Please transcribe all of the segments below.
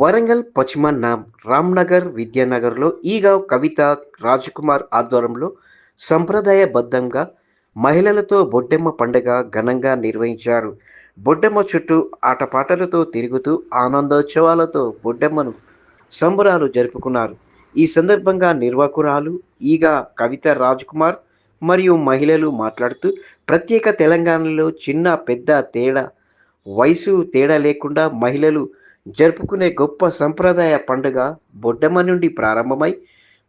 వరంగల్ పశ్చిమ రామ్నగర్ విద్యానగర్లో ఈగా కవిత రాజ్కుమార్ ఆధ్వర్యంలో సంప్రదాయబద్ధంగా మహిళలతో బొడ్డెమ్మ పండుగ ఘనంగా నిర్వహించారు. బొడ్డెమ్మ చుట్టూ ఆటపాటలతో తిరుగుతూ ఆనందోత్సవాలతో బొడ్డెమ్మను సంబరాలు జరుపుకున్నారు. ఈ సందర్భంగా నిర్వాహకురాలు ఈగా కవిత రాజ్కుమార్ మరియు మహిళలు మాట్లాడుతూ ప్రత్యేక తెలంగాణలో చిన్న పెద్ద తేడా వయసు తేడా లేకుండా మహిళలు జరుపుకునే గొప్ప సంప్రదాయ పండుగ బొడ్డమ్మ నుండి ప్రారంభమై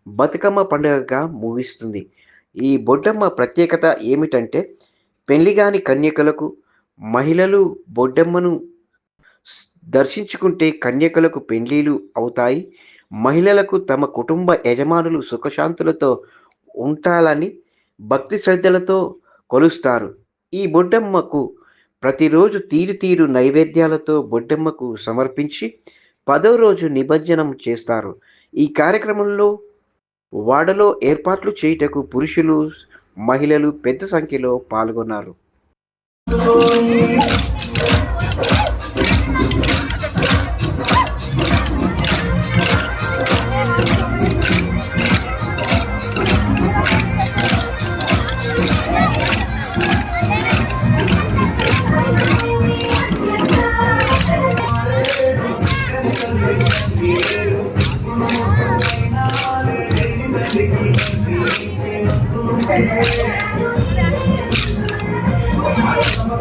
బతుకమ్మ పండుగగా ముగిస్తుంది. ఈ బొడ్డమ్మ ప్రత్యేకత ఏమిటంటే పెళ్ళిగాని కన్యకలకు మహిళలు బొడ్డమ్మను దర్శించుకుంటే కన్యకలకు పెళ్ళిలు అవుతాయి. మహిళలకు తమ కుటుంబ యజమానులు సుఖశాంతులతో ఉంటాలని భక్తి శ్రద్ధలతో కొలుస్తారు. ఈ బొడ్డమ్మకు ప్రతిరోజు తీరు తీరు నైవేద్యాలతో బొడ్డెమ్మకు సమర్పించి పదో రోజు నిమజ్జనం చేస్తారు. ఈ కార్యక్రమంలో వాడలో ఏర్పాట్లు చేయుటకు పురుషులు మహిళలు పెద్ద సంఖ్యలో పాల్గొన్నారు.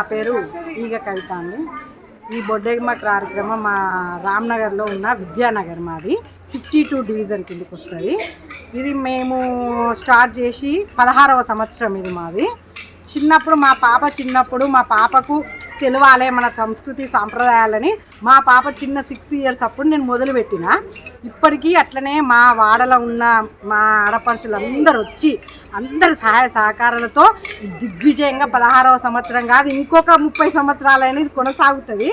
నా పేరు ఈగ కవిత అండి. ఈ బొడ్డెమ్మ కార్యక్రమం మా రామ్నగర్లో ఉన్న విద్యానగర్ మాది. ఫిఫ్టీ టూ డివిజన్ కిందకి వస్తుంది. ఇది మేము స్టార్ట్ చేసి పదహారవ సంవత్సరం ఇది మాది. చిన్నప్పుడు మా పాప చిన్నప్పుడు మా పాపకు తెలవాలి మన సంస్కృతి సాంప్రదాయాలని మా పాప చిన్న సిక్స్ ఇయర్స్ అప్పుడు నేను మొదలుపెట్టిన. ఇప్పటికీ అట్లనే మా వాడలో ఉన్న మా ఆడపడుచులందరూ వచ్చి అందరి సహాయ సహకారాలతో దిగ్విజయంగా పదహారవ సంవత్సరం కాదు ఇంకొక ముప్పై సంవత్సరాలు అనేది కొనసాగుతుంది.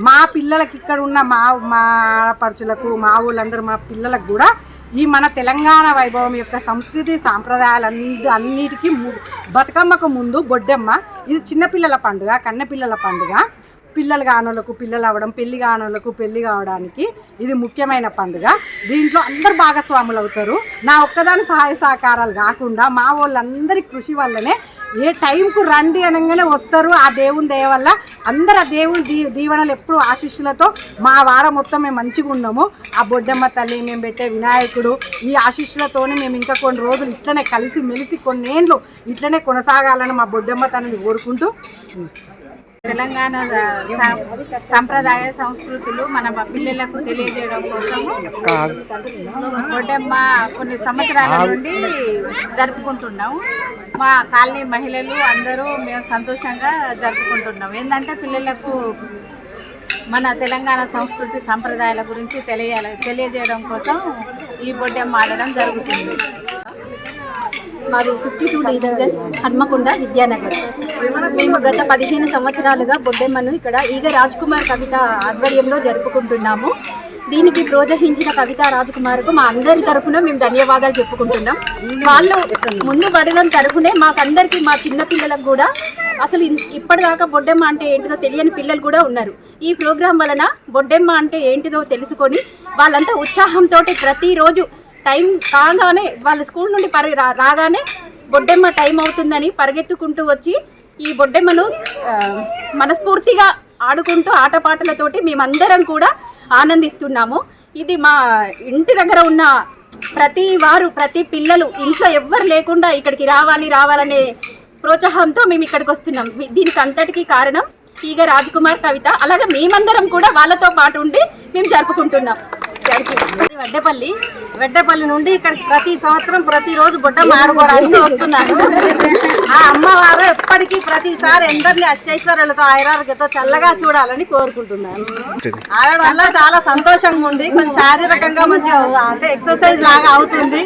మా పిల్లలకి ఇక్కడ ఉన్న మా మా ఆడపడుచులకు మా ఊళ్ళందరూ మా పిల్లలకు కూడా ఈ మన తెలంగాణ వైభవం యొక్క సంస్కృతి సాంప్రదాయాలు అన్నిటికీ ము- బతుకమ్మకు ముందు బొడ్డమ్మ ఇది చిన్నపిల్లల పండుగ కన్నెపిల్లల పండుగ. పిల్లలు కానోళ్ళకు పిల్లలు అవ్వడం పెళ్ళి కానోళ్ళకు పెళ్ళి కావడానికి ఇది ముఖ్యమైన పండుగ. దీంట్లో అందరు భాగస్వాములు అవుతారు. నా ఒక్కదాని సహాయ సహకారాలు కాకుండా మా వాళ్ళందరి కృషి వల్లనే ఏ టైంకు రండి అనగానే వస్తారు ఆ దేవుని దయ వల్ల. అందరు ఆ దేవుని దీ దీవెనలు ఎప్పుడు ఆశీస్సులతో మా వాడ మొత్తం మేము మంచిగా ఉన్నాము. ఆ బొడ్డమ్మ తల్లి మేము పెట్టే వినాయకుడు ఈ ఆశీస్సులతోనే మేము ఇంకా కొన్ని రోజులు ఇట్లనే కలిసి మెలిసి కొన్నేళ్ళు ఇట్లనే కొనసాగాలని మా బొడ్డమ్మ తనని కోరుకుంటూ తెలంగాణ సంప్రదాయ సంస్కృతులు మన పిల్లలకు తెలియజేయడం కోసము బొడ్డమ్మ కొన్ని సంవత్సరాల నుండి జరుపుకుంటున్నాం. మా కాలనీ మహిళలు అందరూ మేము సంతోషంగా జరుపుకుంటున్నాం. ఏంటంటే పిల్లలకు మన తెలంగాణ సంస్కృతి సంప్రదాయాల గురించి తెలియాలి తెలియజేయడం కోసం ఈ బొడ్డెమ్మ ఆడడం జరుగుతుంది. మాది fifty two division Hanamkonda Vidyanagar. మేము గత పదిహేను సంవత్సరాలుగా బొడ్డెమ్మను ఇక్కడ ఈగ రాజ్ కుమార్ కవిత ఆధ్వర్యంలో జరుపుకుంటున్నాము. దీనికి ప్రోత్సహించిన కవిత రాజ్ కుమార్కు మా అందరి తరఫున మేము ధన్యవాదాలు చెప్పుకుంటున్నాం. వాళ్ళు ముందు పడడం తరఫునే మాకందరికీ మా చిన్న పిల్లలకు కూడా అసలు ఇప్పటిదాకా బొడ్డెమ్మ అంటే ఏంటిదో తెలియని పిల్లలు కూడా ఉన్నారు. ఈ ప్రోగ్రాం వలన బొడ్డెమ్మ అంటే ఏంటిదో తెలుసుకొని వాళ్ళంతా ఉత్సాహంతో ప్రతిరోజు టైం కాగానే వాళ్ళ స్కూల్ నుండి పరి రా- రాగానే బొడ్డెమ్మ టైం అవుతుందని పరిగెత్తుకుంటూ వచ్చి ఈ బొడ్డెమ్మను మనస్ఫూర్తిగా ఆడుకుంటూ ఆటపాటలతోటి మేమందరం కూడా ఆనందిస్తున్నాము. ఇది మా ఇంటి దగ్గర ఉన్న ప్రతి వారు ప్రతి పిల్లలు ఇంట్లో ఎవ్వరు లేకుండా ఇక్కడికి రావాలి రావాలనే ప్రోత్సాహంతో మేము ఇక్కడికి వస్తున్నాం. దీనికి అంతటికీ కారణం ఈగ రాజ్కుమార్ కవిత. అలాగే మేమందరం కూడా వాళ్ళతో పాటు ఉండి మేము జరుపుకుంటున్నాం. Thank you Veddapalli. వెడ్డపల్లి నుండి ఇక్కడికి ప్రతి సంవత్సరం ప్రతిరోజు బుడ్డ ఆడుకోవడానికి వస్తున్నాను ఆ అమ్మవారు ఎప్పటికీ ప్రతిసారి అందరినీ అష్టైశ్వర్యాలతో ఆయురారోగ్యతో చల్లగా చూడాలని కోరుకుంటున్నాను ఆడడం వల్ల చాలా సంతోషంగా ఉంది. కొంచెం శారీరకంగా మంచిగా అంటే ఎక్సర్సైజ్ లాగా అవుతుంది.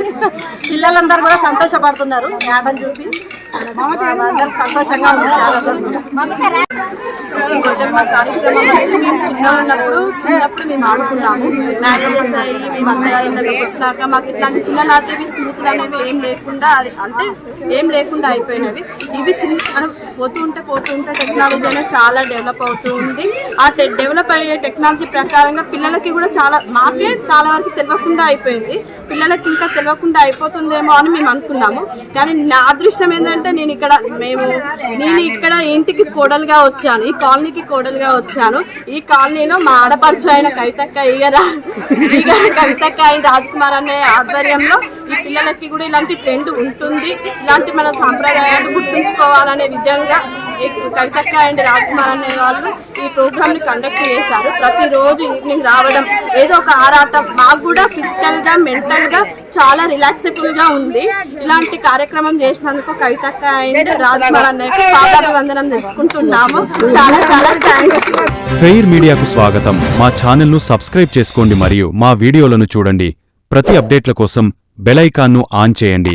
పిల్లలందరూ కూడా సంతోషపడుతున్నారు. ఆటను చూసి. అందరికి సంతోషంగా ఉంది చాలా కార్యక్రమం అనేది మేము చిన్న ఉన్నప్పుడు చిన్నప్పుడు మేము ఆడుకున్నాము మ్యారేజెస్ అయ్యి మేము అందరిలోకి వచ్చినాక మాకు ఇట్లాంటి చిన్ననాటివి స్మృతులు అనేవి ఏం లేకుండా అది- అంటే ఏం లేకుండా అయిపోయినవి ఇవి చిన్న మనం పోతూ ఉంటే పోతూ ఉంటే టెక్నాలజీ అనేది చాలా డెవలప్ అవుతూ ఉంది ఆ డెవలప్ అయ్యే టెక్నాలజీ ప్రకారంగా పిల్లలకి కూడా చాలా మాకే చాలా వరకు తెలియకుండా అయిపోయింది పిల్లలకి ఇంకా తెలియకుండా అయిపోతుందేమో అని మేము అనుకున్నాము. కానీ నా అదృష్టం ఏంటంటే నేను ఇక్కడ మేము నేను ఇక్కడ ఇంటికి కోడలుగా వచ్చాను ఈ కాలనీకి కోడలుగా వచ్చాను. ఈ కాలనీలో మా ఆడపడుచు అయిన కవితక్క ఈగరా ఈగ కవితక్క అయిన రాజ్కుమార్ అనే ఆధ్వర్యంలో ఈ పిల్లలకి కూడా ఇలాంటి ట్రెండ్ ఉంటుంది. ఇలాంటి మన సాంప్రదాయాలు గుర్తుంచుకోవాలనే విధంగా కవితక్క అండ్ రాజ్కుమార్ అనే వాళ్ళు ఈ ప్రోగ్రామ్ని కండక్ట్ చేశారు. ప్రతిరోజు ఈవినింగ్ రావడం ఏదో ఒక ఆరాటం. మాకు కూడా ఫిజికల్గా మెంటల్గా చాలా రిలాక్సబుల్గా ఉంది. ఇలాంటి కార్యక్రమం చేసినందుకు కవితక్క అండ్ రాజ్కుమార్ అన్నయ్యకి పాదాభివందనం తెలుసుకుంటున్నాము చాలా చాలా థ్యాంక్స్ ఫెయిర్ మీడియాకు స్వాగతం. మా ఛానల్ను సబ్స్క్రైబ్ చేసుకోండి మరియు మా వీడియోలను చూడండి. ప్రతి అప్డేట్ల కోసం బెల్ ఐకాన్ను ఆన్ చేయండి.